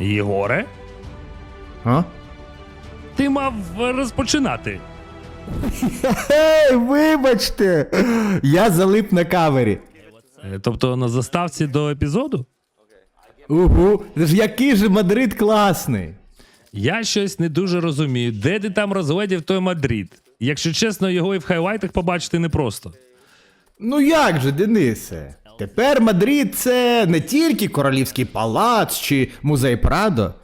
Єгоре, А? ти мав розпочинати. Ей, вибачте! Я залип на кавері. Е, Тобто на заставці до епізоду? Угу. Який же Мадрид класний. Я щось не дуже розумію, де ти там розгледів той Мадрид. Якщо чесно, його і в хайлайтах побачити непросто. Ну як же, Денисе? Тепер Мадрид це не тільки королівський палац чи музей Прадо.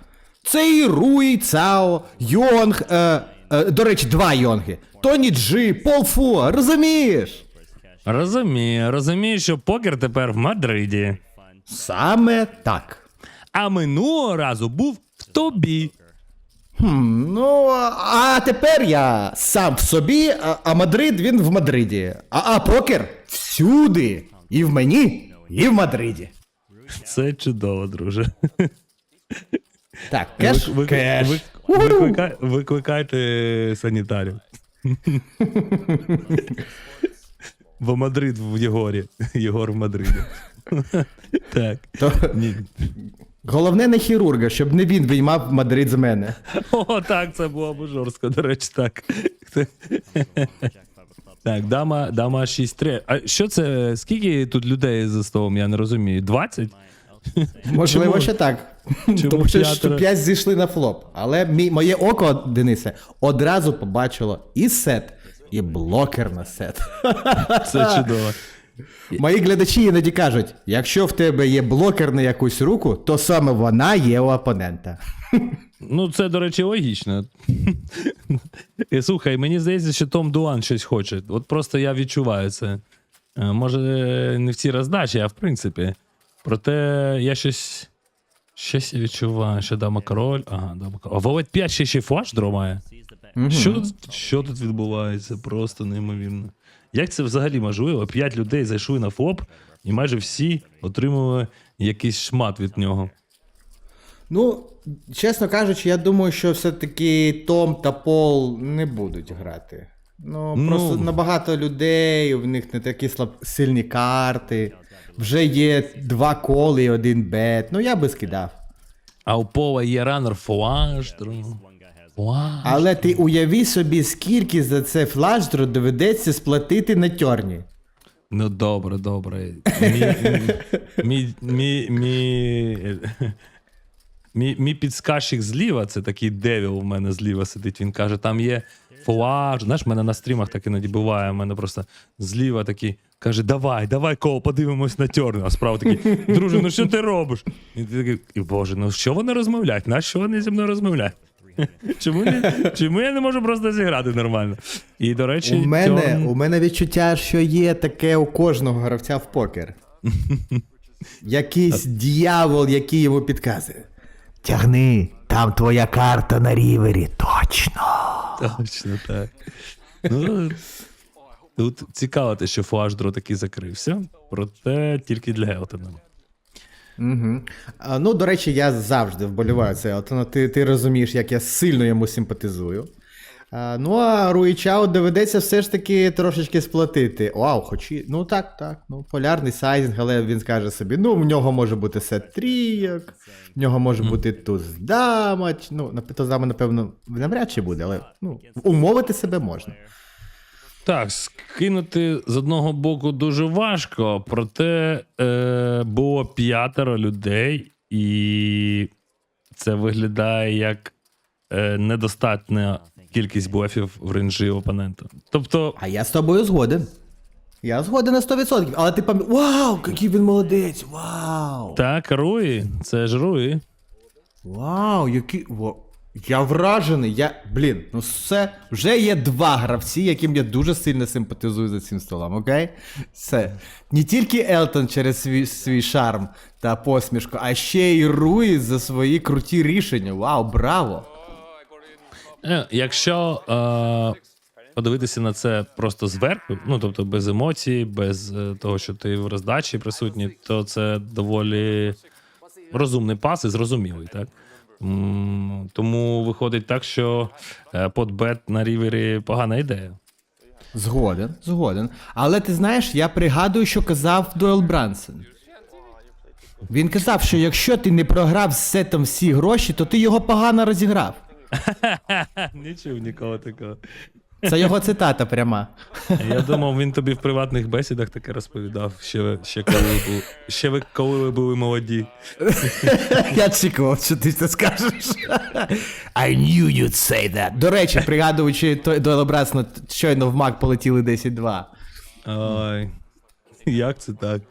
Це і Руй, Цао, Йонг, е, е, до речі, два Йонги. Тоні Джи, Пол Фуа, розумієш? Розумію, розумію, що покер тепер в Мадриді. Саме так. А минулого разу був в тобі. Хм, ну, а тепер я сам в собі, а, а Мадрид він в Мадриді. А, а покер всюди. І в мені, і в Мадриді. Це чудово, друже. Так, кеш, вик- кеш. вик- Уху. викликай- викликайте санітарів. В Мадрид в Єгорі. Єгор в Мадриді. Так. То, Ні. головне не хірурга, щоб не він виймав Мадрид з мене. О, так, це було б жорстко, до речі, так. Так, дама, дама 6-3. А що це? Скільки тут людей за столом? Я не розумію. 20? Можливо, ще так. Чому Тому що п'ятеро? п'ять зійшли на флоп. Але мій, моє око, Денисе, одразу побачило і сет, і блокер на сет. Це чудово. Мої глядачі іноді кажуть: якщо в тебе є блокер на якусь руку, то саме вона є у опонента. Ну, це, до речі, логічно. І, Слухай, мені здається, що Том Дуан щось хоче. От просто я відчуваю це. Е, Може, не в цій роздачі, а в принципі. Проте я щось. Щось я відчуваю, що дама король. Ага, дама король. А Володь 5 ще ще флаш дромає. Що, що тут відбувається? Просто неймовірно. Як це взагалі можливо? П'ять людей зайшли на флоп, і майже всі отримали якийсь шмат від нього. Ну, чесно кажучи, я думаю, що все-таки Том та Пол не будуть грати. Ну, Ну. просто набагато людей, в них не такі слаб... сильні карти. Вже є два коли і один бет. Ну, я би скидав. А у Пола є ранер флаш. Але ти уяви собі, скільки за це флаждру доведеться сплатити на тьорні. Ну добре, добре. Мій, мій, мій, мій, мій, мій підсказчик зліва, це такий девіл у мене зліва сидить. Він каже, там є флаж. Знаєш, в мене на стрімах так іноді буває. У мене просто зліва такий каже: Давай, давай, кол, подивимось на тьорну. А справа такий, друже, ну що ти робиш? І ти такий, боже, ну що вони розмовляють? На що вони зі мною розмовляють? Чому, не, чому я не можу просто зіграти нормально? І, до речі, У мене, у мене відчуття, що є таке у кожного гравця в покер. Якийсь дьявол, який йому підказує. Тягни, там твоя карта на рівері, точно. Точно так. Ну, тут цікаво те, що Флашдро таки закрився, проте тільки для Гелтона. Угу. А, ну, до речі, я завжди вболіваю це. От, ну, ти, ти розумієш, як я сильно йому симпатизую. А, ну, а Руїчао доведеться все ж таки трошечки сплатити. Вау, хоч і. Ну так, так. Ну, полярний сайзинг, але він скаже собі: ну, в нього може бути сет трійок, в нього може бути туз дама. Ну, туз дама, напевно, навряд чи буде, але ну, умовити себе можна. Так, скинути з одного боку дуже важко, проте е, було п'ятеро людей, і це виглядає як е, недостатня кількість блефів в ренжі опонента. Тобто, А я з тобою згоден. Я згоден на 100%. Але ти пам'ятаєш, вау, який він молодець! Вау! так, Руї, це ж Руї. Вау, який. Во... Я вражений. Я. Блін, ну все. Вже є два гравці, яким я дуже сильно симпатизую за цим столом, окей? Все. Не тільки Елтон через свій, свій шарм та посмішку, а ще й Руї за свої круті рішення. Вау, браво! Е, Якщо е, подивитися на це просто зверху, ну тобто без емоцій, без е, того, що ти в роздачі присутній, то це доволі розумний пас і зрозумілий, так? Тому виходить так, що е, подбет на рівері погана ідея. Згоден, згоден. Але ти знаєш, я пригадую, що казав Дойл Брансен. Він казав, що якщо ти не програв з сетом всі гроші, то ти його погано розіграв. Не чув нікого такого. Це його цитата пряма. Я думав, він тобі в приватних бесідах таке розповідав, ще, ще, коли, ви був, ще ви, коли ви були молоді. Я чекав, що ти це скажеш. I knew you'd say that. До речі, пригадуючи той долобрасно, щойно в МАК полетіли 10-2. Ой, як це так?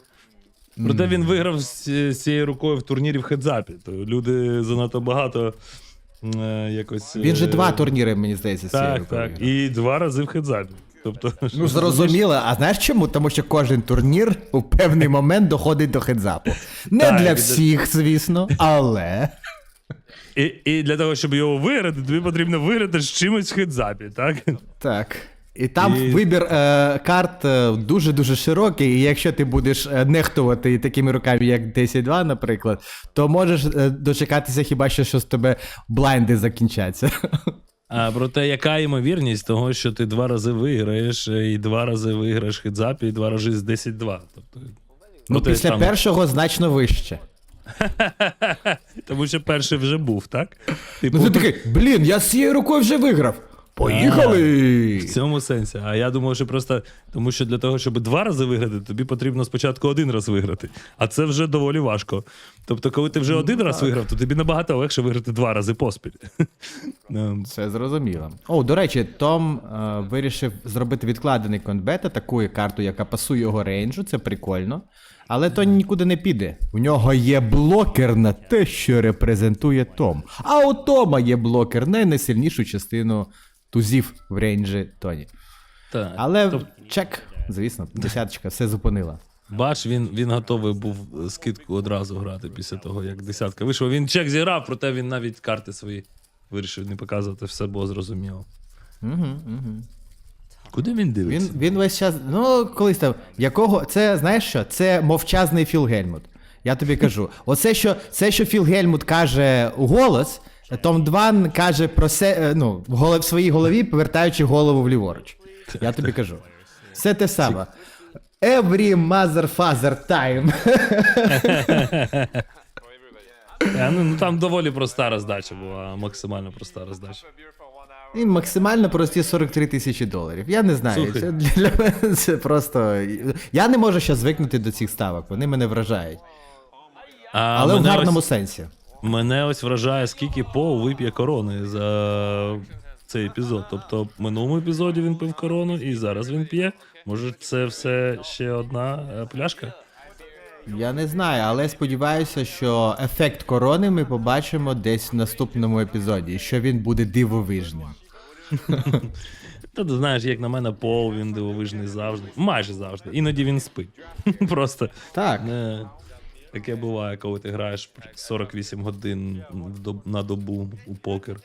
Проте він виграв з, з цією рукою в турнірі в хедзапі. То люди занадто багато е, якось. Він же е, два турніри, мені здається, з цією Так, рукою. так. І два рази в хедзапі. Тобто, Ну, зрозуміло, а знаєш чому? Тому що кожен турнір у певний момент доходить до хедзапу. Не Так, для і- всіх, звісно, але. І, і для того, щоб його виграти, тобі потрібно виграти з чимось в хедзапі, так? Так. І там І- вибір е, карт е, дуже-дуже широкий, і якщо ти будеш е, нехтувати такими руками, як 10-2, наприклад, то можеш е, дочекатися хіба що, що з тебе блайнди закінчаться. А проте, яка ймовірність того, що ти два рази виграєш, і два рази виграєш в і два рази з 10-2. Тобто, Ну, ти після там- першого значно вище. Тому що перший вже був, так? Типу, Ну ти такий, блін, я з цією рукою вже виграв. Поїхали! В цьому сенсі. А я думав, що просто тому, що для того, щоб два рази виграти, тобі потрібно спочатку один раз виграти. А це вже доволі важко. Тобто, коли ти вже один раз виграв, то тобі набагато легше виграти два рази поспіль. Ну, Це зрозуміло. О, до речі, Том е, вирішив зробити відкладений конбет, атакує карту, яка пасує його рейнджу, це прикольно. Але то нікуди не піде. У нього є блокер на те, що репрезентує Том. А у Тома є блокер на найсильнішу частину тузів в рейнджі Тоні. так. Але чек, звісно, десяточка все зупинила. Бач, він, він готовий був скидку одразу грати після того, як десятка вийшла. Він чек зіграв, проте він навіть карти свої вирішив не показувати, все було зрозуміло. Угу, угу. Куди він дивиться? Він, він весь час. Ну, колись там. Якого. Це знаєш що? Це мовчазний Філ Гельмут. Я тобі кажу. Оце, що, це, що Філ Гельмут каже у голос, Том Дван каже про се, е, ну, в, своїй голові, повертаючи голову вліворуч. Я тобі кажу. Все те саме. Every mother father time. Е, ну, ну там доволі проста роздача була, максимально проста роздача. І максимально прості 43 тисячі доларів. Я не знаю. Слухай. Це для мене це просто. Я не можу ще звикнути до цих ставок, вони мене вражають. А Але в гарному ось, сенсі. Мене ось вражає, скільки Пол вип'є корони за цей епізод. Тобто, в минулому епізоді він пив корону, і зараз він п'є. Може, це все ще одна е, пляшка? Я не знаю, але сподіваюся, що ефект корони ми побачимо десь в наступному епізоді, що він буде дивовижним. Та ти знаєш, як на мене, Пол він дивовижний завжди. Майже завжди. Іноді він спить. Просто Так. не, таке буває, коли ти граєш 48 годин на добу у покер.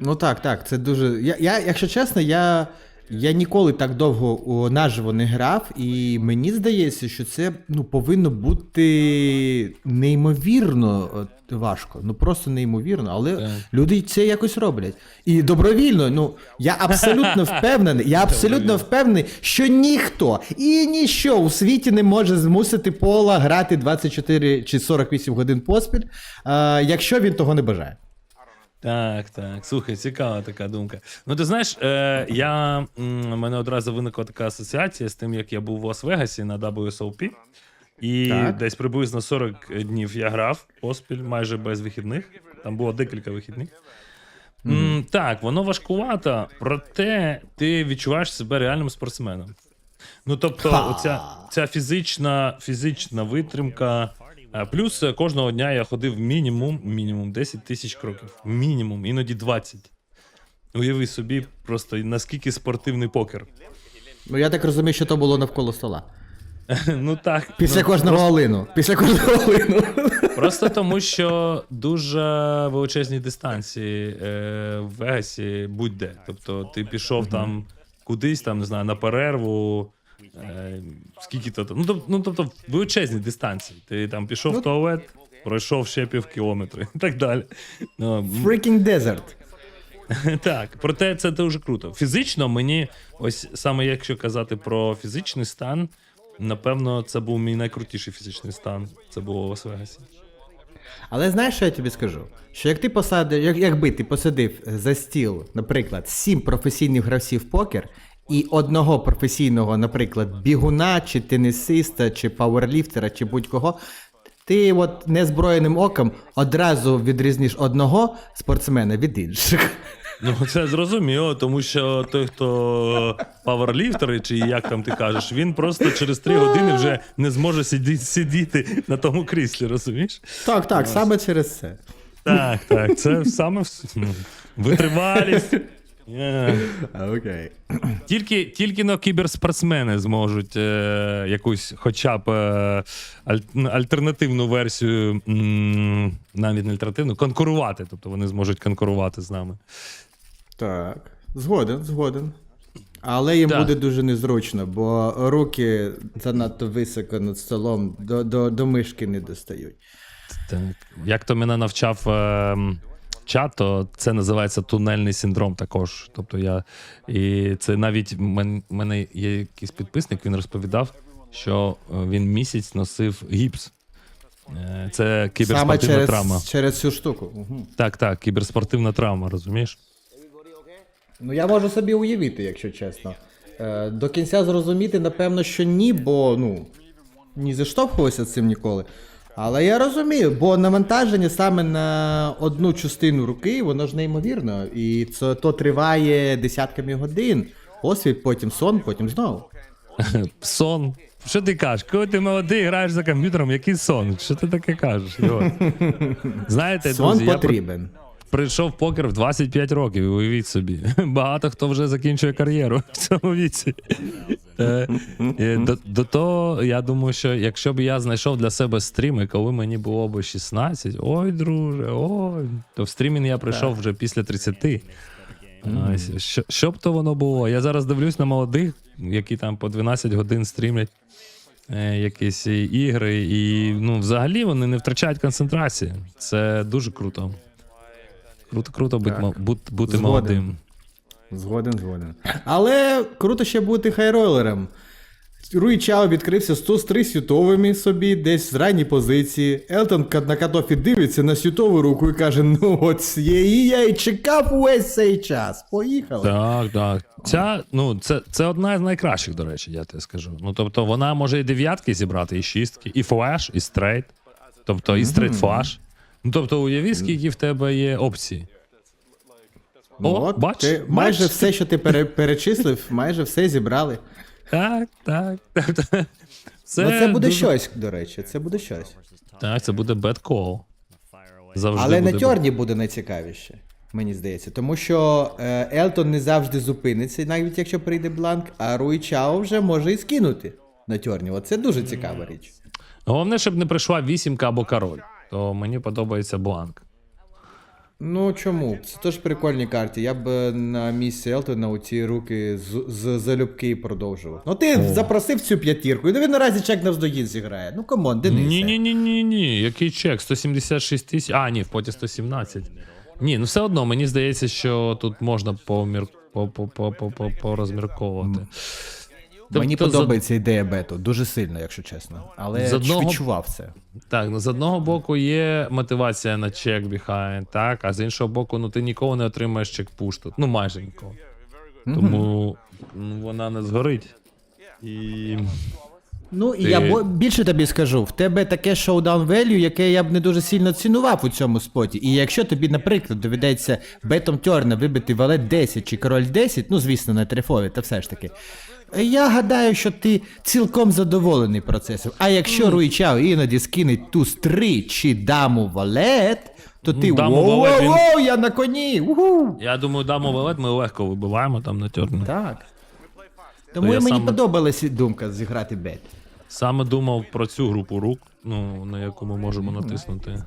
Ну так, так, це дуже. Я, я якщо чесно, я, я ніколи так довго наживо не грав, і мені здається, що це ну, повинно бути неймовірно важко. Ну просто неймовірно, але Так. люди це якось роблять. І добровільно, ну я абсолютно впевнений, я абсолютно впевнений, що ніхто і ніщо у світі не може змусити пола грати 24 чи 48 годин поспіль, якщо він того не бажає. Так, так. Слухай, цікава така думка. Ну, ти знаєш, е, я, м, у мене одразу виникла така асоціація з тим, як я був в Лас-Вегасі на WSOP. І Так. десь приблизно 40 днів я грав поспіль, майже без вихідних. Там було декілька вихідних. М, так, воно важкувато, проте ти відчуваєш себе реальним спортсменом. Ну, тобто, Ха. оця ця фізична, фізична витримка. А, Плюс е, кожного дня я ходив мінімум, мінімум 10 тисяч кроків. Мінімум, іноді 20. Уяви собі, просто наскільки спортивний покер. Ну я так розумію, що то було навколо стола. ну так. Після ну, кожного олину. Після кожного олину. Просто тому, що дуже величезні дистанції е, в Вегасі будь-де. Тобто ти пішов там кудись, там, не знаю, на перерву. Е, скільки то там. Ну, тоб- ну, тобто величезні дистанції. Ти там пішов в туалет, пройшов ще пів кілометри і так далі. Ну, м, Freaking desert. так, проте це дуже круто. Фізично мені, ось саме якщо казати про фізичний стан, напевно, це був мій найкрутіший фізичний стан. Це було у Лас-Вегасі. Але знаєш, що я тобі скажу? Що як ти посадив, як, якби ти посадив за стіл, наприклад, сім професійних гравців покер і одного професійного, наприклад, бігуна, чи тенісиста, чи пауерліфтера, чи будь-кого, ти от незброєним оком одразу відрізниш одного спортсмена від інших. Ну, це зрозуміло, тому що той, хто паверліфтер, чи як там ти кажеш, він просто через три години вже не зможе сидіти, сидіти на тому кріслі, розумієш? Так, так, саме через це. Так, так, це саме ну, витривалість. Окей. Тільки, тільки но кіберспортсмени зможуть е, якусь хоча б е, аль- альтернативну версію, м, навіть не альтернативну, конкурувати. Тобто вони зможуть конкурувати з нами. Так, згоден, згоден. Але їм Так. буде дуже незручно, бо руки занадто високо над столом до, до, до мишки не достають. Так. Як то мене навчав е, м, чат, то це називається тунельний синдром також. Тобто я. І це навіть в мен- мене є якийсь підписник, він розповідав, що е, він місяць носив гіпс. Е, Це Саме кіберспортивна через, травма. через цю штуку. Угу. Так, так, кіберспортивна травма, розумієш? Ну я можу собі уявити, якщо чесно. Е, до кінця зрозуміти, напевно, що ні, бо ну не зіштовхувався цим ніколи. Але я розумію, бо навантаження саме на одну частину руки, воно ж неймовірно. І це то триває десятками годин. Освіт, потім сон, потім знову. Сон. Що ти кажеш? Коли ти молодий, граєш за комп'ютером, який сон? Що ти таке кажеш? Знаєте, Сон друзі, я потрібен. Прийшов покер в 25 років, уявіть собі. Багато хто вже закінчує кар'єру в цьому віці. Е, е, До, до того, я думаю, що якщо б я знайшов для себе стріми, коли мені було б 16, ой, друже, ой, то в стрімінг я прийшов вже після 30. Ось, Що, що б то воно було? Я зараз дивлюсь на молодих, які там по 12 годин стрімлять е, якісь ігри, і ну, взагалі вони не втрачають концентрації. Це дуже круто. Круто, круто бути, бут- бути Згоден. молодим. Згоден, згоден. Але круто ще бути хайролером. Руї Чао відкрився 103 світовими собі, десь з ранньої позиції. Елтон ка- на катофі дивиться на світову руку і каже: ну от цієї я і чекав увесь цей час. Поїхали. Так, так. Ця, ну, це, це одна з найкращих, до речі, я тобі скажу. Ну, тобто, вона може і дев'ятки зібрати, і шістки, і флеш, і стрейт. Тобто, і стрейт флеш. Ну, тобто, уяви, скільки в тебе є опцій. Ну, О, от, бач, ти, бач. майже все, що ти пере- перечислив, майже все зібрали. Так, так. так. Це, ну, це буде дуже- щось, до речі, це буде щось. Так, це буде bad call. Завжди Але буде на тьорні буде найцікавіше, мені здається. Тому що е, Елтон не завжди зупиниться, навіть якщо прийде бланк, а Руй Чао вже може і скинути на тьорні. Оце дуже цікава річ. Головне, щоб не прийшла вісімка або король. То мені подобається бланк. Ну чому? Це теж прикольні карти. Я б е, на місці Елтона у ці руки з, з залюбки продовжував. Ну ти запросив цю п'ятірку, і він наразі чек навздогін зіграє. Ну камон, Денисе. Ні, ні, ні, ні, ні. Який чек? 176 тисяч. А, ні, в поті 117. Ні, ну все одно, мені здається, що тут можна помір... по, по, по, по, по, порозмірковувати. Мені Тобто, подобається ідея бету, дуже сильно, якщо чесно. Але З одного- відчував це. Так, ну з одного боку є мотивація на чек behind, так, а з іншого боку, ну ти ніколи не отримаєш чек пуш тут. Ну майже ніколи. Тому ну, вона не згорить. І. Ну і Ти- я бо- більше тобі скажу, в тебе таке шоудаун велю, яке я б не дуже сильно цінував у цьому споті. І якщо тобі, наприклад, доведеться бетом Тьорна вибити валет 10 чи король 10, ну звісно, не трифові, та все ж таки. Я гадаю, що ти цілком задоволений процесом. А якщо Руй Чао іноді скине туз 3 чи даму валет, то ти даму воу, валет воу, він- воу, я на коні. Уху! Я думаю, дамо валет ми легко вибиваємо там на тьорні. Так. Тому я мені саме- подобалася думка зіграти бет. Саме думав про цю групу рук, ну, на яку ми можемо натиснути.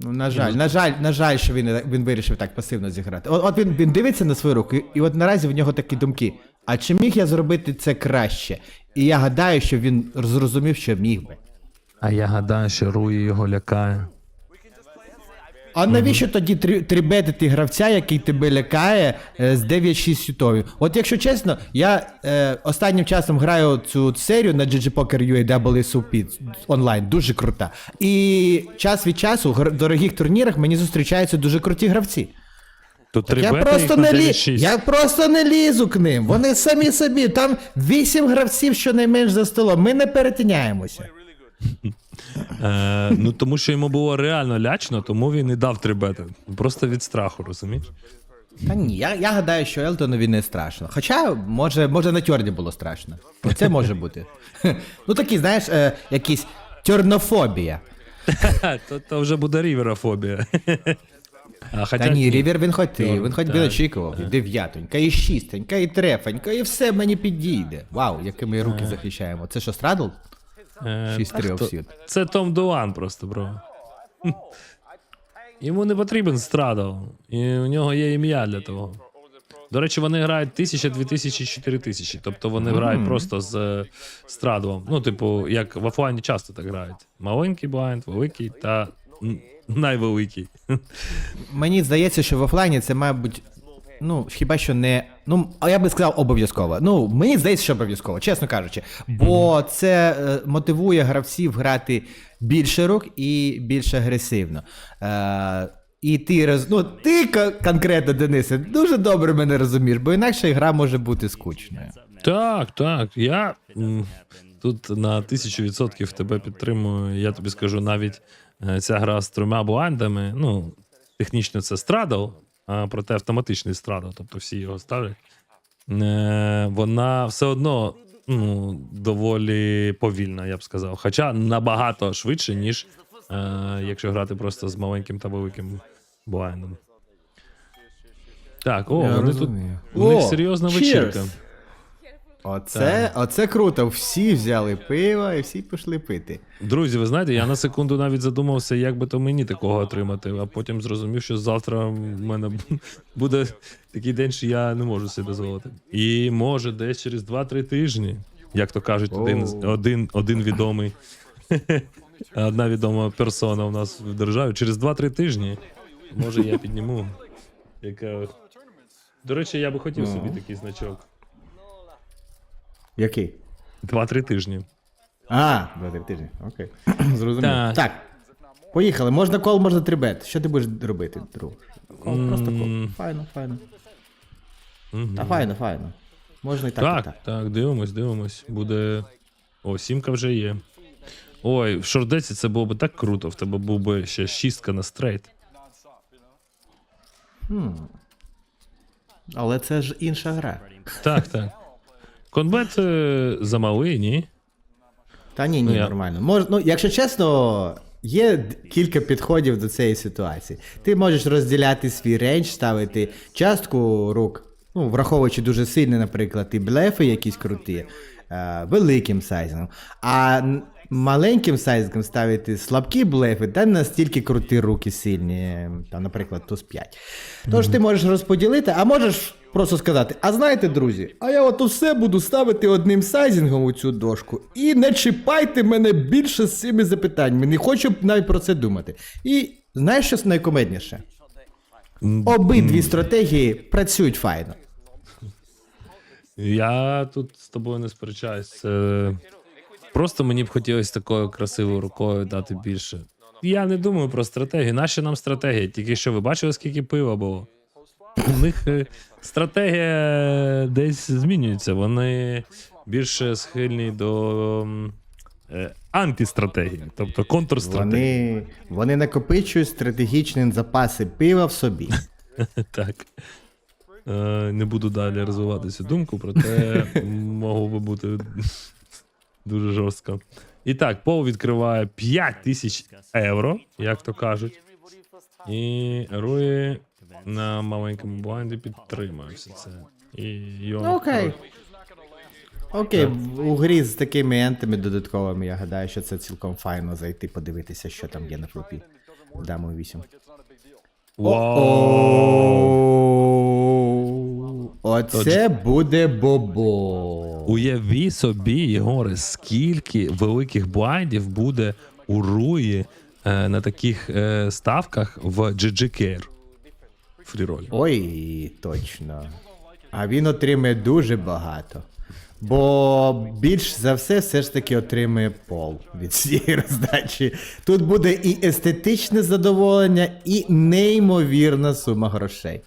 Ну, на жаль, на жаль, на жаль, що він, він вирішив так пасивно зіграти. От, от він, він дивиться на свою руку, і, і от наразі в нього такі думки. А чи міг я зробити це краще? І я гадаю, що він зрозумів, що міг би. А я гадаю, що Руї його лякає. А навіщо тоді три- трибетити гравця, який тебе лякає е, з 9-6 сютовів? От якщо чесно, я е, останнім часом граю цю серію на GG Poker UA WSOP онлайн, дуже крута. І час від часу в гр- дорогих турнірах мені зустрічаються дуже круті гравці. Три Я бети просто, їх на не лі... 9-6. я просто не лізу к ним. Вони самі собі. Там вісім гравців щонайменш за столом. Ми не перетиняємося. Е, ну тому що йому було реально лячно, тому він і дав три бети. Просто від страху, розумієш? Та ні, я, я гадаю, що Елтонові не страшно. Хоча, може, може на Тьорні було страшно. Це може бути. Ну такі, знаєш, е, якісь тьорнофобія. То, то вже буде ріверофобія. А, хоча, Та ні, Рівер він хотів, Тьорн, він хоч би так, очікував. І дев'ятонька, і шістенька, і трефонька, і все мені підійде. Вау, які ми руки захищаємо. Це що, страдл? Е, Шість та три хто- обсюд. Це Том Дуан просто, бро. Йому не потрібен страдал. І у нього є ім'я для того. До речі, вони грають 1000, 2000, 4000. Тобто вони грають просто з е, страдом. Ну, типу, як в офлайні часто так грають. Маленький блайнд, великий та найвеликий. Мені здається, що в офлайні це, мабуть, ну, хіба що не. Ну, а я би сказав обов'язково. Ну, мені здається, що обов'язково, чесно кажучи. Бо це е, мотивує гравців грати більше рук і більш агресивно. Е, і ти роз... ну, ти конкретно, Денисе, дуже добре мене розумієш, бо інакше гра може бути скучною. Так, так. Я м, тут на тисячу відсотків тебе підтримую. Я тобі скажу, навіть е, ця гра з трьома блайндами, ну, технічно це страдал, а проте автоматичний страда, тобто всі його ставлять. Е, Вона все одно ну, доволі повільна, я б сказав. Хоча набагато швидше, ніж е, якщо грати просто з маленьким та великим блайндом. Так, о, Я вони розумію. тут. У них серйозна cheers. вечірка. Оце, оце круто. Всі взяли пиво і всі пішли пити. Друзі, ви знаєте, я на секунду навіть задумався, як би то мені такого отримати, а потім зрозумів, що завтра в мене буде такий день, що я не можу собі дозволити. І може десь через 2-3 тижні, як то кажуть, один, один, один відомий, одна відома персона у нас в державі, через 2-3 тижні, може я підніму. Яка... До речі, я би хотів Ну. собі такий значок. Який? 2-3 тижні. А, два-три тижні. Окей. Зрозумів. Так. Так. Поїхали. Можна кол, можна трибет. Що ти будеш робити, друг? Кол, просто кол. Файно, файно. Мгм. Та файно, файно. Можна і так, Так, і так, так. дивимось, дивимось. Буде. О, сімка вже є. Ой, в шордеці це було б так круто. В тебе був би ще шістка на стрейт. Але це ж інша гра. Так, так. Конбет е, замалий, ні? Та ні, ні, Ну, я- нормально. Мож, ну, якщо чесно, є кілька підходів до цієї ситуації. Ти можеш розділяти свій рейндж, ставити частку рук, ну, враховуючи дуже сильно, наприклад, і блефи якісь круті, е, великим сайзом. А маленьким сайзом ставити слабкі блефи, та настільки круті руки сильні, там, наприклад, туз 5. Тож ти можеш розподілити, а можеш просто сказати: а знаєте, друзі, а я от усе буду ставити одним сайзингом у цю дошку. І не чіпайте мене більше з цими запитаннями. Не хочу навіть про це думати. І знаєш, що найкомедніше? Обидві стратегії працюють файно. Я тут з тобою не сперечаюсь. Це... Просто мені б хотілося такою красивою рукою дати більше. Я не думаю про стратегію. Наша нам стратегія? Тільки що ви бачили, скільки пива було? У них е, стратегія десь змінюється. Вони більше схильні до е, антистратегії, тобто контрстратегії. Вони, вони накопичують стратегічні запаси пива в собі. Так. Е, не буду далі розвивати цю думку, проте могло би бути дуже жорстко. І так, Пол відкриває 5 тисяч євро, як то кажуть. І Руї на маленькому блайнді підтримує все це. І його... Ну, окей. Окей, у грі з такими ентами додатковими, я гадаю, що це цілком файно зайти, подивитися, що там є на флопі. Дамо 8. Вау! Оце буде бобо. Уяві собі, Єгоре, скільки великих блайндів буде у Руї е, на таких е, ставках в GG Care фріролі. Ой, точно. А він отримує дуже багато. Бо більш за все все ж таки отримує пол від цієї роздачі. Тут буде і естетичне задоволення, і неймовірна сума грошей.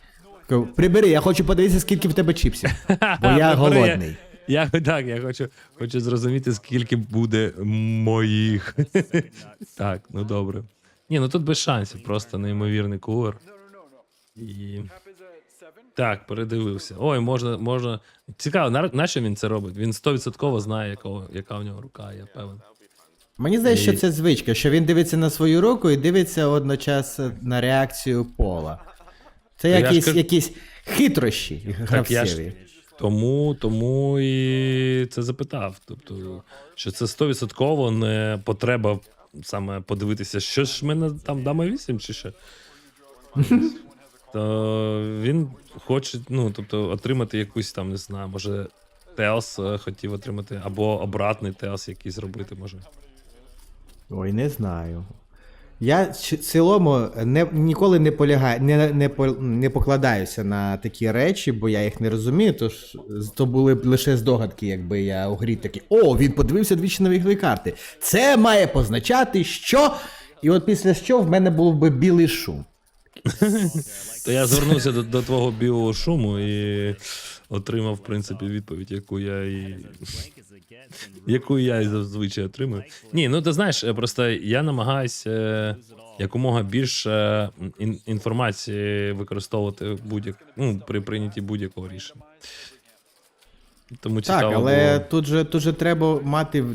Кажу, Прибери, я хочу подивитися, скільки в тебе чіпсів. Бо я голодний. Я, так, я хочу, хочу зрозуміти, скільки буде моїх. так, ну добре. Ні, ну тут без шансів, просто неймовірний кулер. І... Так, передивився. Ой, можна, можна. Цікаво, на, на що він це робить? Він 100% знає, якого, яка в нього рука, я певен. Мені здається, що це звичка, що він дивиться на свою руку і дивиться одночасно на реакцію пола. Це я якісь, кажу- якісь хитрощі Так я ж гравцеві. тому, тому і це запитав. Тобто, що це 100% не потреба саме подивитися, що ж в мене там дама 8 чи що. То він хоче, ну, тобто, отримати якусь там, не знаю, може, Теос е, хотів отримати, або обратний Теос якийсь зробити, може. Ой, не знаю. Я в цілому не, ніколи не полягаю, не, не, не покладаюся на такі речі, бо я їх не розумію. Тож то були б лише здогадки, якби я у грі такий, о, він подивився двічі на вікові карти. Це має позначати, що. І от після що в мене був би білий шум. То я звернувся до твого білого шуму і отримав, в принципі, відповідь, яку я і. яку я і зазвичай отримую. Ні, ну ти знаєш, е, просто я намагаюся е, якомога більше інформації використовувати будь-як, ну, при прийнятті будь-якого рішення. Тому цікаво. Так, але було. тут же, тут же треба мати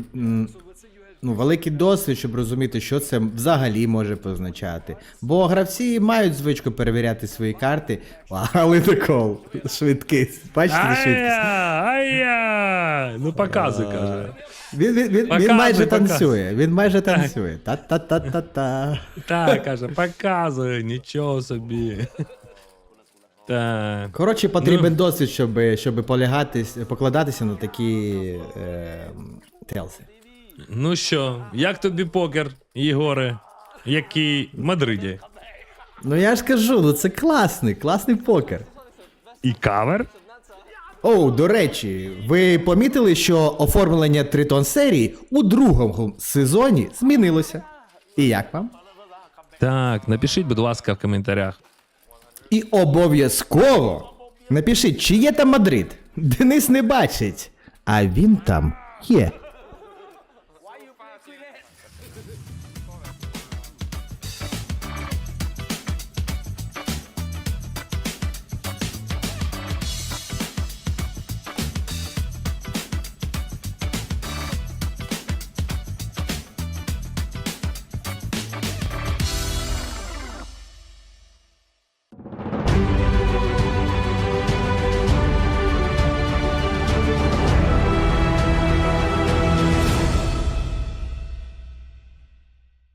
ну, великий досвід, щоб розуміти, що це взагалі може позначати. Бо гравці мають звичку перевіряти свої карти, але такол швидкий. Бачите, швидкість. Ай-я! Ну показуй, каже. Він, він, він, він майже показуй. танцює. Він майже танцює. Та-та-та-та-та. Так, каже, показує, нічого собі. Так. Коротше, потрібен Ну. досвід, щоб, щоб полягатись, покладатися на такі е, телси. Ну що, як тобі покер, Єгоре? Який в Мадриді? Ну я ж кажу, ну це класний, класний покер. І кавер? Оу, до речі, ви помітили, що оформлення Тритон серії у другому сезоні змінилося? І як вам? Так, напишіть, будь ласка, в коментарях. І обов'язково напишіть, чи є там Мадрид. Денис не бачить, а він там є.